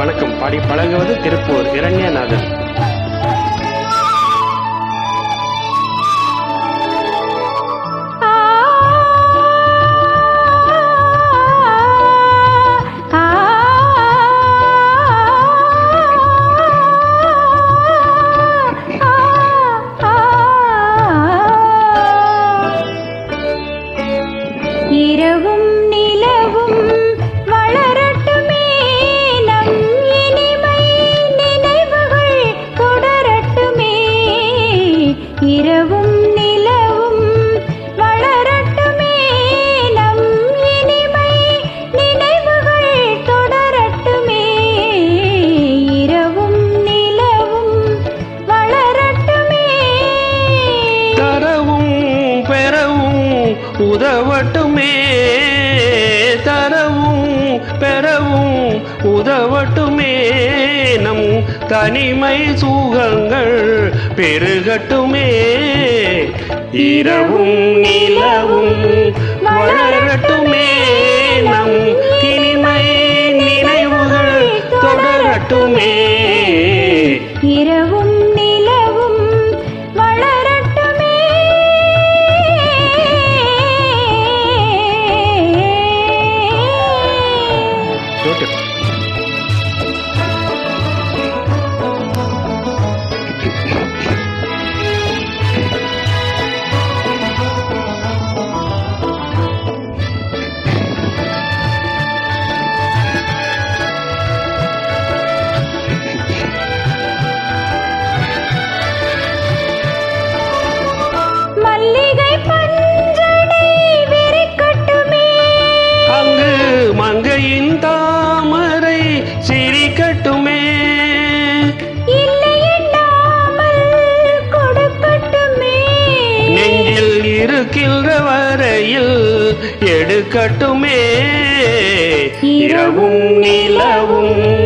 வணக்கம். பாடி பழகுவது திருப்பூர். இரண்யநாதன். உதவட்டுமே தரவும் பெறவும் உதவட்டுமே. நம் தனிமை சுகங்கள் பெருகட்டுமே. இரவும் நிலவும் வளரட்டுமே. நம் இனிமை நினைவுகள் தொடரட்டுமே. எடுக்கட்டுமே இரவும் நிலவும்.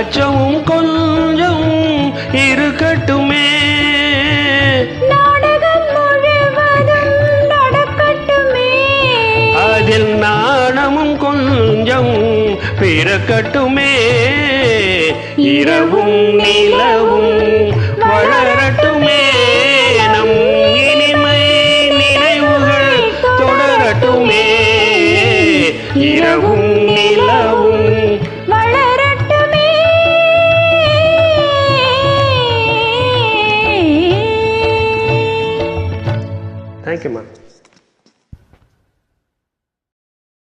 லட்சமும் கொஞ்சம் இருக்கட்டுமே. அதில் நாணமும் கொஞ்சம் பிறக்கட்டுமே. இரவும் நிலவும் வளரட்டுமே. நம் இனிமை நினைவுகள் தொடரட்டுமே. இரவும் நிலவும் quemar.